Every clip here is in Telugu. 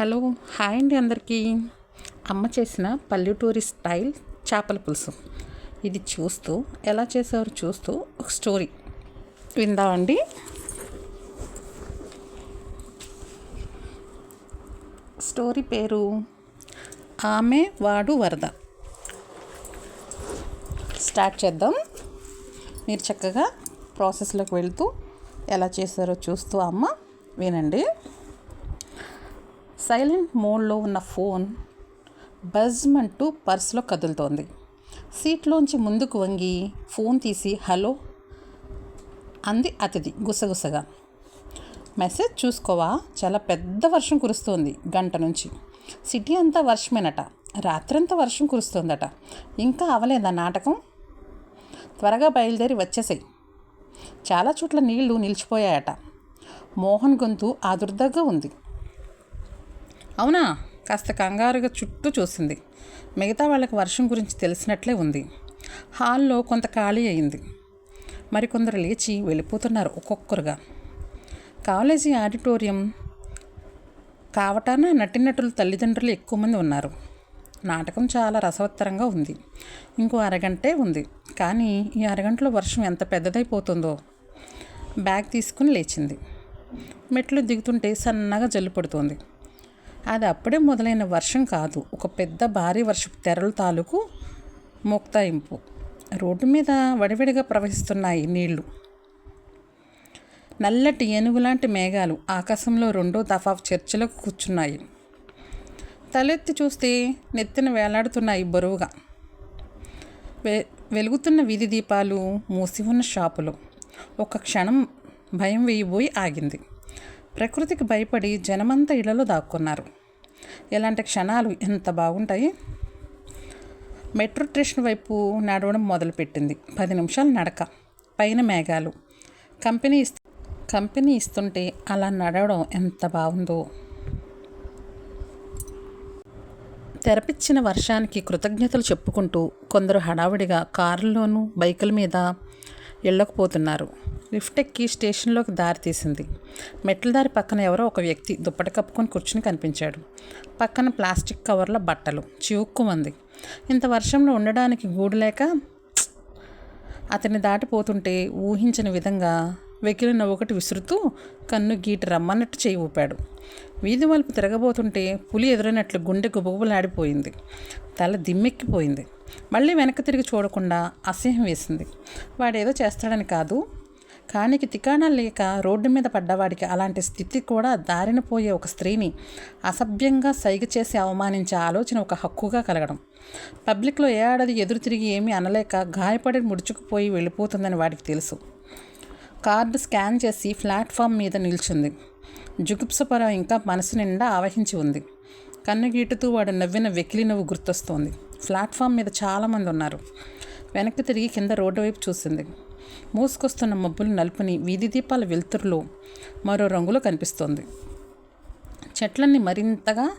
హలో హాయ్ అండి అందరికీ. అమ్మ చేసిన పల్లెటూరి స్టైల్ చేపల పులుసు. ఇది చూస్తూ ఎలా చేసేవారు చూస్తూ ఒక స్టోరీ. విందామండి స్టోరీ పేరు ఆమె వాడు వరద. స్టార్ట్ చేద్దాం. మీరు చక్కగా ప్రాసెస్లోకి వెళ్తూ ఎలా చేశారో చూస్తూ అమ్మ వినండి. సైలెంట్ మోడ్లో ఉన్న ఫోన్ బజ్మంటూ పర్స్లో కదులుతోంది. సీట్లోంచి ముందుకు వంగి ఫోన్ తీసి హలో అంది అతిథి గుసగుసగా. మెసేజ్ చూసుకోవా? చాలా పెద్ద వర్షం కురుస్తోంది గంట నుంచి. సిటీ అంతా వర్షమేనట. రాత్రంతా వర్షం కురుస్తోందట. ఇంకా అవలేదా నాటకం? త్వరగా బయలుదేరి వచ్చేసాయి. చాలా చోట్ల నీళ్ళు నిలిచిపోయాయట. మోహన్ గొంతు ఆదుర్దగా ఉంది. అవునా? కాస్త కంగారుగా చుట్టూ చూసింది. మిగతా వాళ్ళకి వర్షం గురించి తెలిసినట్లే ఉంది. హాల్లో కొంత ఖాళీ అయింది. మరికొందరు లేచి వెళ్ళిపోతున్నారు ఒక్కొక్కరుగా. కాలేజీ ఆడిటోరియం కావటాన నటినటులు తల్లిదండ్రులు ఎక్కువ మంది ఉన్నారు. నాటకం చాలా రసవత్తరంగా ఉంది. ఇంకో అరగంటే ఉంది. కానీ ఈ అరగంటలో వర్షం ఎంత పెద్దదైపోతుందో. బ్యాగ్ తీసుకుని లేచింది. మెట్లు దిగుతుంటే సన్నగా జల్లు పడుతోంది. అది అప్పుడే మొదలైన వర్షం కాదు. ఒక పెద్ద భారీ వర్షపు తెరల తాలూకు ముక్తాయింపు. రోడ్డు మీద వడివడిగా ప్రవహిస్తున్నాయి నీళ్ళు. నల్లటి ఏనుగులాంటి మేఘాలు ఆకాశంలో రెండో దఫా చర్చలకు కూర్చున్నాయి. తలెత్తి చూస్తే నెత్తిన వేలాడుతున్నాయి బరువుగా. వె వెలుగుతున్న వీధి దీపాలు మూసి ఉన్న షాపులు. ఒక క్షణం భయం వేయబోయి ఆగింది. ప్రకృతికి భయపడి జనమంతా ఇళ్ళలో దాక్కున్నారు. ఇలాంటి క్షణాలు ఎంత బాగుంటాయి? మెట్రో స్టేషన్ వైపు నడవడం మొదలుపెట్టింది. పది నిమిషాలు నడక పైన మేఘాలు. కంపెనీ ఇస్తు కంపెనీ ఇస్తుంటే అలా నడవడం ఎంత బాగుందో. తెరపిచ్చిన వర్షానికి కృతజ్ఞతలు చెప్పుకుంటూ కొందరు హడావిడిగా కారుల్లోనూ బైకుల మీద వెళ్ళకపోతున్నారు లిఫ్ట్ ఎక్కి స్టేషన్లోకి దారి తీసింది. మెట్ల దారి పక్కన ఎవరో ఒక వ్యక్తి దుప్పటి కప్పుకొని కూర్చుని కనిపించాడు. పక్కన ప్లాస్టిక్ కవర్ల బట్టలు. చివుక్కుమంది ఇంత వర్షంలో ఉండడానికి గూడు లేక అతన్ని దాటిపోతుంటే ఊహించని విధంగా వెకిలిన ఒకటి విసురుతూ కన్ను గీటి రమ్మన్నట్టు చేయి ఊపాడు. వీధి మలుపు తిరగబోతుంటే పులి ఎదురైనట్లు గుండె గుబగుబలాడిపోయింది. తల దిమ్మెక్కిపోయింది. మళ్ళీ వెనక్కి తిరిగి చూడకుండా అసహ్యం వేసింది. వాడేదో చేస్తాడని కాదు. కానికి తికాణాలు లేక రోడ్డు మీద పడ్డవాడికి అలాంటి స్థితి కూడా దారిన పోయే ఒక స్త్రీని అసభ్యంగా సైగ చేసి అవమానించే ఆలోచన ఒక హక్కుగా కలగడం. పబ్లిక్లో ఏ ఎదురు తిరిగి ఏమీ అనలేక గాయపడి ముడుచుకుపోయి వెళ్ళిపోతుందని వాడికి తెలుసు. కార్డు స్కాన్ చేసి ప్లాట్ఫామ్ మీద నిల్చుంది. జుగుప్సపరం ఇంకా మనసు నిండా ఆవహించి ఉంది. కన్నుగీటుతూ వాడు నవ్విన వెకిలి నవ్వు గుర్తొస్తోంది. ప్లాట్ఫామ్ మీద చాలామంది ఉన్నారు. వెనక్కి తిరిగి కింద రోడ్డు వైపు చూసింది. మూసుకొస్తున్న మబ్బులు నలుపుని వీధి దీపాల వెలుతురులో మరో రంగులో కనిపిస్తోంది. చెట్లన్నీ మరింతగా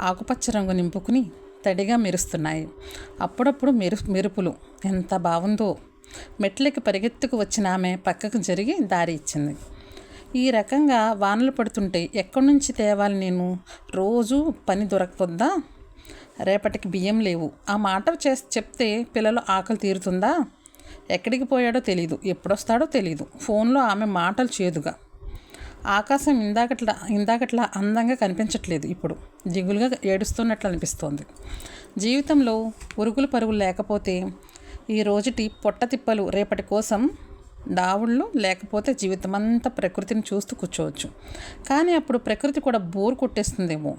ఆకుపచ్చ రంగు నింపుకుని తడిగా మెరుస్తున్నాయి. అప్పుడప్పుడు మెరు మెరుపులు ఎంత బాగుందో మెట్లకి పరిగెత్తుకు వచ్చిన ఆమె పక్కకు జరిగి దారి ఇచ్చింది. ఈ రకంగా వానలు పడుతుంటే ఎక్కడి నుంచి తేవాలి నేను? రోజు పని దొరకపోద్దా రేపటికి బియ్యం లేవు. ఆ మాట చేసి చెప్తే పిల్లలు ఆకలి తీరుతుందా? ఎక్కడికి పోయాడో తెలియదు ఎప్పుడొస్తాడో తెలియదు ఫోన్లో ఆమె మాటలు చేదుగా. ఆకాశం ఇందాకట్లా ఇందాకట్లా అందంగా కనిపించట్లేదు ఇప్పుడు. దిగులుగా ఏడుస్తున్నట్లు అనిపిస్తోంది. జీవితంలో ఉరుగులు పరుగులు లేకపోతే ఈ రోజుటి పొట్ట తిప్పలు రేపటి కోసం దావుళ్ళు లేకపోతే జీవితమంతా ప్రకృతిని చూస్తూ కూర్చోవచ్చు. కానీ అప్పుడు ప్రకృతి కూడా బోర్ కొట్టేస్తుందేమో.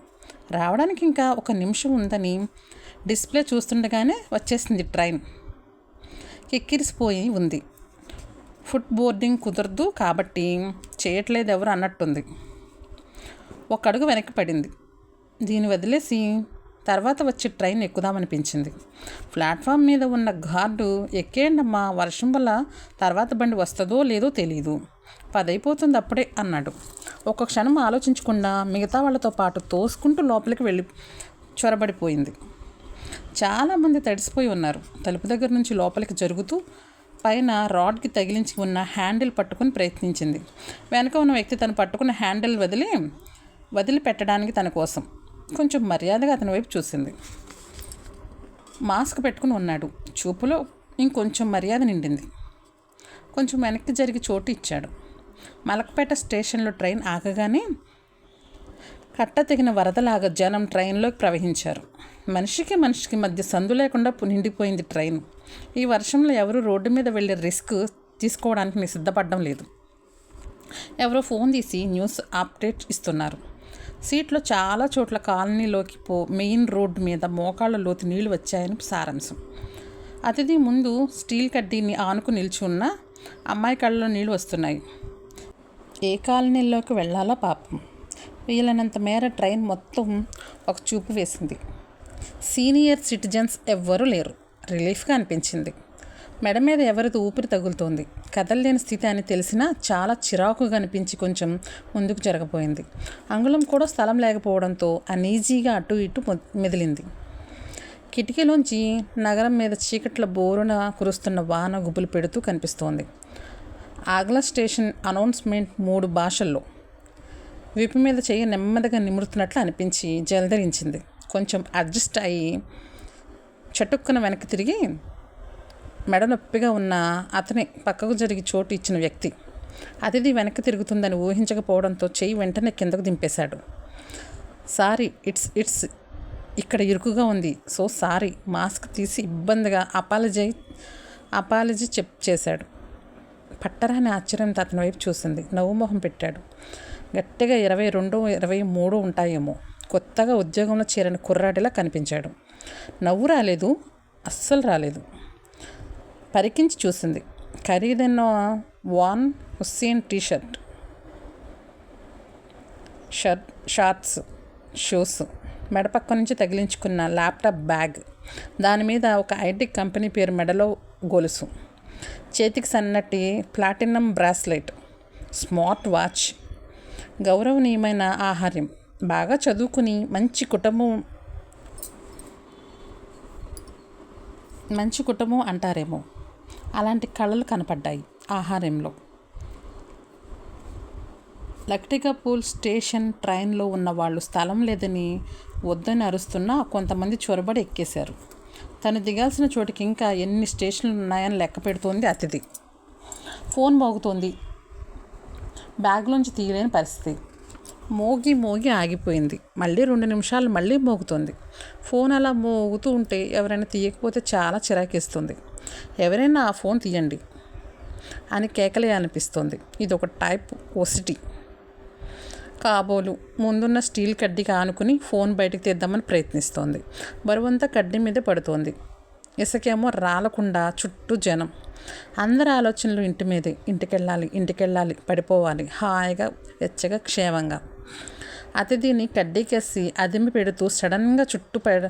రావడానికి ఇంకా ఒక నిమిషం ఉందని డిస్ప్లే చూస్తుండగానే వచ్చేసింది ట్రైన్. ఎక్కిరిసిపోయి ఉంది. ఫుట్ బోర్డింగ్ కుదరదు కాబట్టి చేయట్లేదు ఎవరు అన్నట్టుంది. ఒక అడుగు వెనక్కి పడింది. దీన్ని వదిలేసి తర్వాత వచ్చి ట్రైన్ ఎక్కుదామనిపించింది. ప్లాట్ఫామ్ మీద ఉన్న గార్డు ఎక్కేయండమ్మా వర్షం వల్ల తర్వాత బండి వస్తుందో లేదో తెలియదు పదైపోతుంది అప్పుడే అన్నాడు. ఒక క్షణం ఆలోచించకుండా మిగతా వాళ్ళతో పాటు తోసుకుంటూ లోపలికి వెళ్ళి చొరబడిపోయింది. చాలామంది తడిసిపోయి ఉన్నారు. తలుపు దగ్గర నుంచి లోపలికి జరుగుతూ పైన రాడ్కి తగిలించి ఉన్న హ్యాండిల్ పట్టుకుని ప్రయత్నించింది. వెనక ఉన్న వ్యక్తి తను పట్టుకున్న హ్యాండిల్ వదిలి వదిలిపెట్టడానికి తన కోసం కొంచెం మర్యాదగా అతని వైపు చూసింది. మాస్క్ పెట్టుకుని ఉన్నాడు. చూపులో ఇంకొంచెం మర్యాద నిండింది. కొంచెం వెనక్కి జరిగి చోటు ఇచ్చాడు. మలకపేట స్టేషన్లో ట్రైన్ ఆగగానే కట్ట తెగిన వరదలాగా జనం ట్రైన్లోకి ప్రవహించారు. మనిషికి మనిషికి మధ్య సందు లేకుండా నిండిపోయింది ట్రైన్. ఈ వర్షంలో ఎవరు రోడ్డు మీద వెళ్ళే రిస్క్ తీసుకోవడానికి నేను సిద్ధపడడం లేదు. ఎవరో ఫోన్ తీసి న్యూస్ అప్డేట్ ఇస్తున్నారు. సీట్లో చాలా చోట్ల కాలనీలోకి పో మెయిన్ రోడ్డు మీద మోకాళ్ళ లోతు నీళ్ళు వచ్చాయని సారాంశం. అతిథి ముందు స్టీల్ కడ్డీని ఆనుకు నిల్చున్న అమ్మాయి కళ్ళలో నీళ్ళు వస్తున్నాయి. ఏ కాలనీలోకి వెళ్ళాలో పాపం? వీలైనంత మేర ట్రైన్ మొత్తం ఒక చూపు వేసింది. సీనియర్ సిటిజన్స్ ఎవ్వరూ లేరు. రిలీఫ్గా అనిపించింది. మెడ మీద ఎవరిది ఊపిరి తగులుతోంది? కదలలేని స్థితి అని తెలిసినా చాలా చిరాకుగా అనిపించి కొంచెం ముందుకు జరగపోయింది అంగుళం కూడా స్థలం లేకపోవడంతో అనీజీగా అటు ఇటు మెదిలింది. కిటికీలోంచి నగరం మీద చీకట్ల బోరున కురుస్తున్న వాన గుబులు పెడుతూ కనిపిస్తోంది. ఆగ్లా స్టేషన్ అనౌన్స్మెంట్ మూడు భాషల్లో. విప్పు మీద చెయ్యి నెమ్మదిగా నిమురుతున్నట్లు అనిపించి జలధరించింది. కొంచెం అడ్జస్ట్ అయ్యి చటుక్కున వెనక్కి తిరిగి మెడ నొప్పిగా ఉన్న అతనే పక్కకు జరిగి చోటు ఇచ్చిన వ్యక్తి. అతిథి వెనక్కి తిరుగుతుందని ఊహించకపోవడంతో చెయ్యి వెంటనే కిందకు దింపేశాడు. సారీ ఇట్స్ ఇట్స్ ఇక్కడ ఇరుకుగా ఉంది. సో సారీ మాస్క్ తీసి ఇబ్బందిగా అపాలజీ అపాలజీ చెప్ చేశాడు. పట్టరాని ఆశ్చర్యంతో అతని వైపు చూసింది. నవ్వు మొహం పెట్టాడు. గట్టిగా ఇరవై రెండు ఇరవై మూడు ఉంటాయేమో. కొత్తగా ఉద్యోగంలో చేరిన కుర్రాడిలా కనిపించాడు. నవ్వు రాలేదు అస్సలు రాలేదు. పరికించి చూసింది. ఖరీదైన Van Heusen t shirt shirt shorts shoes మెడపక్క నుంచి తగిలించుకున్న ల్యాప్టాప్ బ్యాగ్. దాని మీద ఒక ఐటీ కంపెనీ పేరు మెడలో గొలుసు. చేతికి సన్నటి ప్లాటినం బ్రాస్లెట్ స్మార్ట్ వాచ్ గౌరవనీయమైన ఆహార్యం బాగా చదువుకుని మంచి కుటుంబం మంచి కుటుంబం అంటారేమో. అలాంటి కళలు కనపడ్డాయి ఆహార్యంలో లక్టికాపూల్ స్టేషన్ ట్రైన్లో ఉన్న వాళ్ళు స్థలం లేదని వద్దని అరుస్తున్నా కొంతమంది చొరబడి ఎక్కేశారు. తను దిగాల్సిన చోటికి ఇంకా ఎన్ని స్టేషన్లు ఉన్నాయని లెక్క పెడుతోంది అతిథి. ఫోన్ మోగుతోంది. బ్యాగ్లోంచి తీయలేని పరిస్థితి. మోగి మోగి ఆగిపోయింది. మళ్ళీ రెండు నిమిషాలు మళ్ళీ మోగుతుంది. ఫోన్ అలా మోగుతూ ఉంటే ఎవరైనా తీయకపోతే చాలా చిరాకేస్తుంది. ఎవరైనా ఆ ఫోన్ తీయండి అని కేకలే అనిపిస్తుంది. ఇది ఒక టైప్ ఒసిటీ కాబోలు ముందున్న స్టీల్ కడ్డీకి ఆనుకుని ఫోన్ బయటకు తీద్దామని ప్రయత్నిస్తోంది. బరువంతా కడ్డీ మీద పడుతోంది. ఇసుకేమో రాలకుండా చుట్టూ జనం. అందరి ఆలోచనలు ఇంటి మీదే. ఇంటికెళ్ళాలి ఇంటికెళ్ళాలి పడిపోవాలి. హాయిగా వెచ్చగా క్షేమంగా. అతిథిని కడ్డీకేసి అదిమి పెడుతూ సడన్గా చుట్టూ పడ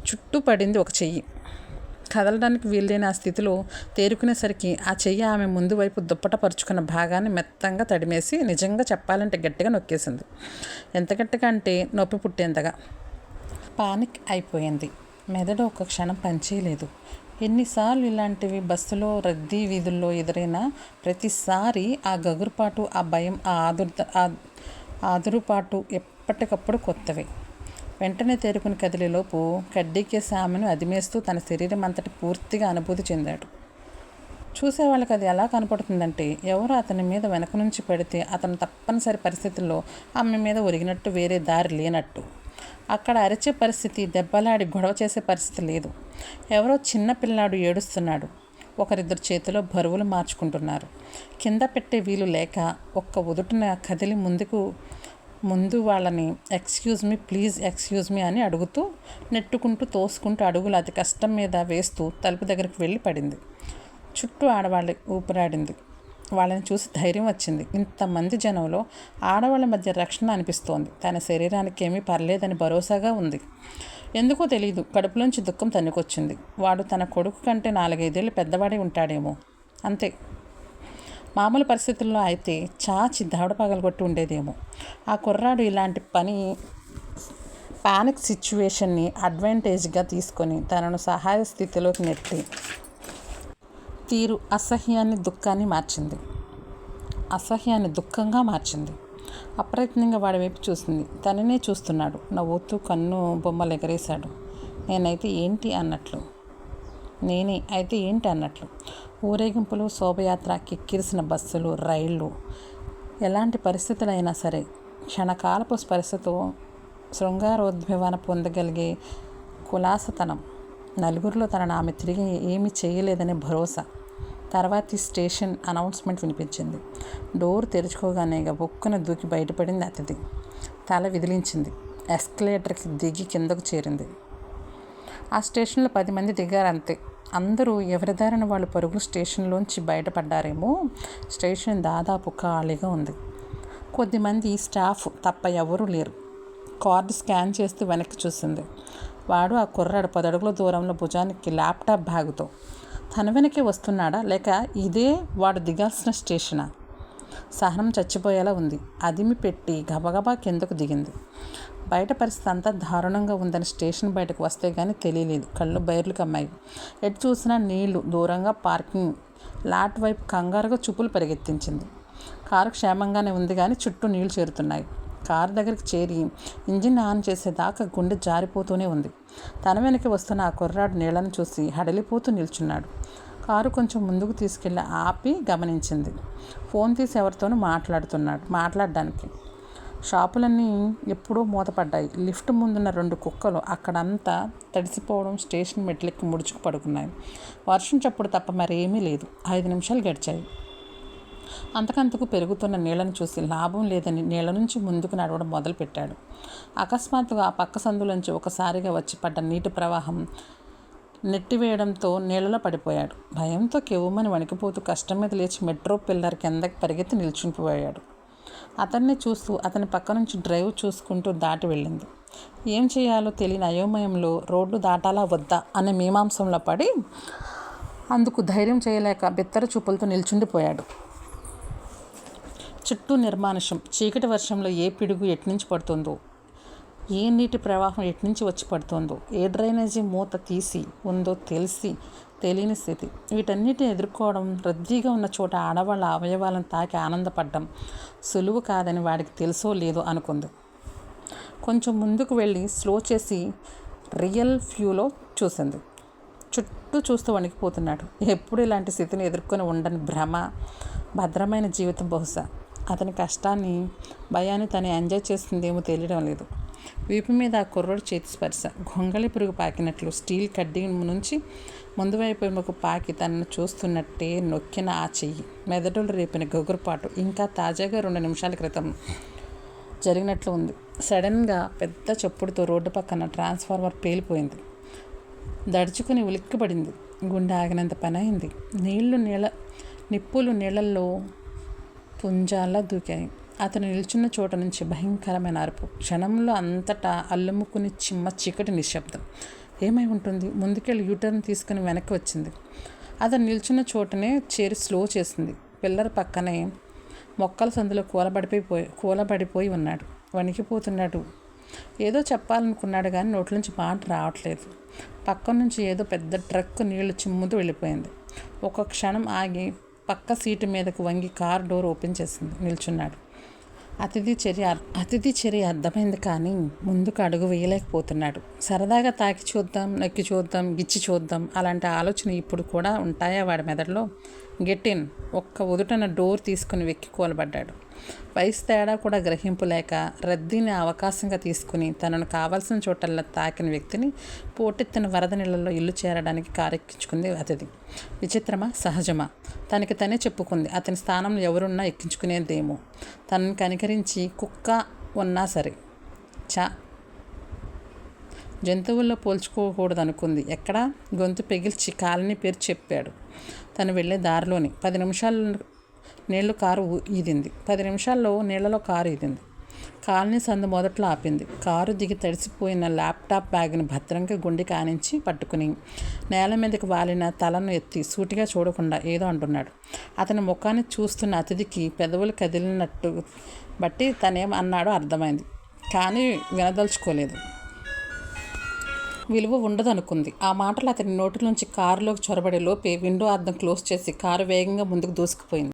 చుట్టూ పడింది ఒక చెయ్యి. కదలడానికి వీల్లేని ఆ స్థితిలో తేరుకునేసరికి ఆ చెయ్యి ఆమె ముందు వైపు దుప్పట పరుచుకున్న భాగాన్ని మెత్తంగా తడిమేసి నిజంగా చెప్పాలంటే గట్టిగా నొక్కేసింది. ఎంత గట్టిగా అంటే నొప్పి పుట్టేంతగా. పానిక్ అయిపోయింది. మెదడు ఒక క్షణం పనిచేయలేదు. ఎన్నిసార్లు ఇలాంటివి బస్సులో రద్దీ వీధుల్లో ఎదురైనా ప్రతిసారి ఆ గగురుపాటు ఆ భయం ఆ ఆదుర్త ఆదురుపాటు ఎప్పటికప్పుడు కొత్తవి. వెంటనే తేరుకుని కదిలేలోపు కడ్డీకేసి ఆమెను అదిమేస్తూ తన శరీరం అంతటి పూర్తిగా అనుభూతి చెందాడు. చూసేవాళ్ళకి అది ఎలా కనపడుతుందంటే ఎవరు అతని మీద వెనక నుంచి పెడితే అతను తప్పనిసరి పరిస్థితుల్లో ఆమె మీద ఒరిగినట్టు వేరే దారి లేనట్టు. అక్కడ అరిచే పరిస్థితి దెబ్బలాడి గొడవ చేసే పరిస్థితి లేదు. ఎవరో చిన్న పిల్లాడు ఏడుస్తున్నాడు. ఒకరిద్దరు చేతిలో బరువులు మార్చుకుంటున్నారు. కింద పెట్టే వీలు లేక ఒక్క ఉదుటిన కదిలి ముందుకు ముందు వాళ్ళని excuse me please excuse me అని అడుగుతూ నెట్టుకుంటూ తోసుకుంటూ అడుగులు అతి కష్టం మీద వేస్తూ తలుపు దగ్గరికి వెళ్ళి పడింది. చుట్టూ ఆడవాళ్ళు ఊపిరాడింది. వాళ్ళని చూసి ధైర్యం వచ్చింది. ఇంతమంది జనంలో ఆడవాళ్ళ మధ్య రక్షణ అనిపిస్తోంది. తన శరీరానికి ఏమీ పర్లేదని భరోసాగా ఉంది. ఎందుకో తెలియదు కడుపులోంచి దుఃఖం తన్నుకొచ్చింది. వాడు తన కొడుకు కంటే నాలుగైదేళ్ళు పెద్దవాడే ఉంటాడేమో. అంతే. మామూలు పరిస్థితుల్లో అయితే చాచి దవడ పగలగొట్టి ఉండేదేమో. ఆ కుర్రాడు ఇలాంటి పని పానిక్ సిచ్యువేషన్ని అడ్వాంటేజ్గా తీసుకొని తనను సహాయ స్థితిలోకి నెట్టి తీరు అసహ్యాన్ని దుఃఖాన్ని మార్చింది. అసహ్యాన్ని దుఃఖంగా మార్చింది. అప్రయత్నంగా వాడి వైపు చూసింది. తననే చూస్తున్నాడు. నవ్వుతూ కన్ను బొమ్మలు ఎగరేశాడు. నేనైతే ఏంటి అన్నట్లు? నేనే అయితే ఏంటి అన్నట్లు? ఊరేగింపులు శోభయాత్ర కిక్కిరిసిన బస్సులు రైళ్ళు ఎలాంటి పరిస్థితులైనా సరే క్షణకాలపు స్పర్శతో శృంగారోద్భవన పొందగలిగే కులాసతనం నలుగురిలో తనను ఆమె తిరిగి ఏమీ చేయలేదనే భరోసా తర్వాతి స్టేషన్ అనౌన్స్మెంట్ వినిపించింది. డోర్ తెరుచుకోగానే బొక్కున దూకి బయటపడింది అతిథి. తల విదిలించింది. ఎస్కలేటర్కి దిగి కిందకు చేరింది. ఆ స్టేషన్లో పది మంది దిగారు అంతే. అందరూ ఎవరిదారిన వాళ్ళు పరుగులు స్టేషన్లోంచి బయటపడ్డారేమో స్టేషన్ దాదాపు ఖాళీగా ఉంది. కొద్దిమంది స్టాఫ్ తప్ప ఎవరూ లేరు. కార్డు స్కాన్ చేస్తూ వెనక్కి చూసింది. వాడు ఆ కుర్రాడు పదడుగుల దూరంలో భుజానికి ల్యాప్టాప్ బ్యాగుతో. తన వెనకే వస్తున్నాడా? లేక ఇదే వాడు దిగాల్సిన స్టేషనా? సహనం చచ్చిపోయేలా ఉంది. అదిమి పెట్టి గబగబా కిందకు దిగింది. బయట పరిస్థితి అంతా దారుణంగా ఉందని స్టేషన్ బయటకు వస్తే కానీ తెలియలేదు. కళ్ళు బయర్లు కమ్మాయి. ఎటు చూసినా నీళ్ళు దూరంగా పార్కింగ్ లాట్ వైపు కంగారుగా చూపులు పరిగెత్తించింది. కారు క్షేమంగానే ఉంది కానీ చుట్టూ నీళ్ళు చేరుతున్నాయి. కారు దగ్గరికి చేరి ఇంజిన్ ఆన్ చేసేదాకా గుండె జారిపోతూనే ఉంది. తన వెనక వస్తున్న ఆ కుర్రాడు నీళ్ళను చూసి హడలిపోతూ నిల్చున్నాడు. కారు కొంచెం ముందుకు తీసుకెళ్ళి ఆపి గమనించింది. ఫోన్ తీసి ఎవరితోనూ మాట్లాడుతున్నాడు. మాట్లాడడానికి షాపులన్నీ ఎప్పుడూ మూతపడ్డాయి. లిఫ్ట్ ముందున్న రెండు కుక్కలు అక్కడంతా తడిసిపోవడం స్టేషన్ మెట్లెక్కి ముడుచుకు పడుకున్నాయి. వర్షం చప్పుడు తప్ప మరేమీ లేదు. ఐదు నిమిషాలు గడిచాయి. అంతకంతకు పెరుగుతున్న నీళ్ళను చూసి లాభం లేదని నీళ్ళ నుంచి ముందుకు నడవడం మొదలుపెట్టాడు. అకస్మాత్తుగా ఆ పక్క సందులోంచి ఒకసారిగా వచ్చి పడ్డ నీటి ప్రవాహం నెట్టివేయడంతో నీళ్ళలో పడిపోయాడు. భయంతో కెవ్వమని వణికిపోతూ కష్టం మీద లేచి మెట్రో పిల్లర్ కిందకి పరిగెత్తి నిల్చుండిపోయాడు. అతన్ని చూస్తూ అతని పక్క నుంచి డ్రైవ్ చూసుకుంటూ దాటి వెళ్ళింది. ఏం చేయాలో తెలియని అయోమయంలో రోడ్డు దాటాలా వద్దా అనే మీమాంసంలో పడి అందుకు ధైర్యం చేయలేక బిత్తర చూపులతో నిల్చుండిపోయాడు. చుట్టూ నిర్మానుషం చీకటి వర్షంలో ఏ పిడుగు ఎట్నుంచి పడుతుందో ఏ నీటి ప్రవాహం ఎట్నుంచి వచ్చి పడుతుందో ఏ డ్రైనేజీ మూత తీసి ఉందో తెలిసి తెలియని స్థితి. వీటన్నిటిని ఎదుర్కోవడం రద్దీగా ఉన్న చోట ఆడవాళ్ళ అవయవాలను తాకి ఆనందపడ్డం సులువు కాదని వాడికి తెలుసో లేదో అనుకుంది. కొంచెం ముందుకు వెళ్ళి స్లో చేసి రియల్ ఫ్యూలో చూసింది. చుట్టూ చూస్తూ వణికిపోతున్నాడు. ఎప్పుడు ఇలాంటి స్థితిని ఎదుర్కొని ఉండని భ్రమ భద్రమైన జీవితం బహుశా. అతని కష్టాన్ని భయాన్ని తను ఎంజాయ్ చేస్తుందేమో తెలియడం లేదు. వీపు మీద ఆ కుర్రోడు చేతి స్పర్శ. గొంగళి పురుగు పాకినట్లు స్టీల్ కడ్డీ నుంచి ముందు వైపు పాకి తనను చూస్తున్నట్టే నొక్కిన ఆ చెయ్యి. మెదడులు రేపిన గొగురుపాటు. ఇంకా తాజాగా రెండు నిమిషాల క్రితం జరిగినట్లు ఉంది. సడన్గా పెద్ద చెప్పుడుతో రోడ్డు పక్కన ట్రాన్స్ఫార్మర్ పేలిపోయింది. దడుచుకుని ఉలిక్కిపడింది. గుండె ఆగినంత పని అయింది నీళ్ళు నీళ్ళ నిప్పులు నీళ్ళల్లో పుంజాల్లా దూకాయి. అతను నిల్చున్న చోట నుంచి భయంకరమైన అరుపు. క్షణంలో అంతటా అల్లుముకుని చిమ్మ చీకటి నిశ్శబ్దం. ఏమై ఉంటుంది? ముందుకెళ్ళి యూటర్న్ తీసుకుని వెనక్కి వచ్చింది. అతను నిల్చున్న చోటనే చేరి స్లో చేసింది. పిల్లర్ పక్కనే మొక్కల సందులో కూలబడిపోయి కూలబడిపోయి ఉన్నాడు. వణికిపోతున్నాడు. ఏదో చెప్పాలనుకున్నాడు కానీ నోట్ల నుంచి మాట రావట్లేదు. పక్క నుంచి ఏదో పెద్ద ట్రక్ నీళ్ళు చిమ్ముతూ వెళ్ళిపోయింది. ఒక క్షణం ఆగి పక్క సీటు మీదకు వంగి కార్ డోర్ ఓపెన్ చేసింది. నిల్చున్నాడు. అతిథి చర్య అతిథి చర్య అర్థమైంది కానీ ముందుకు అడుగు వేయలేకపోతున్నాడు. సరదాగా తాకి చూద్దాం నక్కి చూద్దాం గిచ్చి చూద్దాం అలాంటి ఆలోచన ఇప్పుడు కూడా ఉంటాయా వాడి మెదడులో? గెట్టిన్ ఒక్క ఉదుటన డోర్ తీసుకుని వెక్కి కూలబడ్డాడు. వయసు తేడా కూడా గ్రహింపులేక రద్దీని అవకాశంగా తీసుకుని తనను కావాల్సిన చోటల్లో తాకిన వ్యక్తిని పోటెత్తిన వరద నీళ్ళలో ఇల్లు చేరడానికి కారెక్కించుకుంది అతిథి. విచిత్రమా? సహజమా? తనకి తనే చెప్పుకుంది. అతని స్థానంలో ఎవరున్నా ఎక్కించుకునేదేమో. తనని కనికరించి కుక్క ఉన్నా సరే. చా జంతువుల్లో పోల్చుకోకూడదు అనుకుంది ఎక్కడ? గొంతు పెగిల్చి కాలని పేరు చెప్పాడు. తను వెళ్ళే దారిలోని. పది నిమిషాలు నీళ్ళు కారు ఈదింది. పది నిమిషాల్లో నీళ్ళలో కారు ఈదింది. కాలనీ సందు మొదట్లో ఆపింది. కారు దిగి తడిసిపోయిన ల్యాప్టాప్ బ్యాగ్ని భద్రంగా గుండె కానించి పట్టుకుని నేల మీదకి వాలిన తలను ఎత్తి సూటిగా చూడకుండా ఏదో అంటున్నాడు. అతని ముఖాన్ని చూస్తున్న అతిథికి పెదవులు కదిలినట్టు బట్టి తనేం అన్నాడో అర్థమైంది. కానీ వినదలుచుకోలేదు. విలువ ఉండదనుకుంది. ఆ మాటలు అతని నోటి నుంచి కారులోకి చొరబడే లోపే విండో అద్దం క్లోజ్ చేసి కారు వేగంగా ముందుకు దూసుకుపోయింది.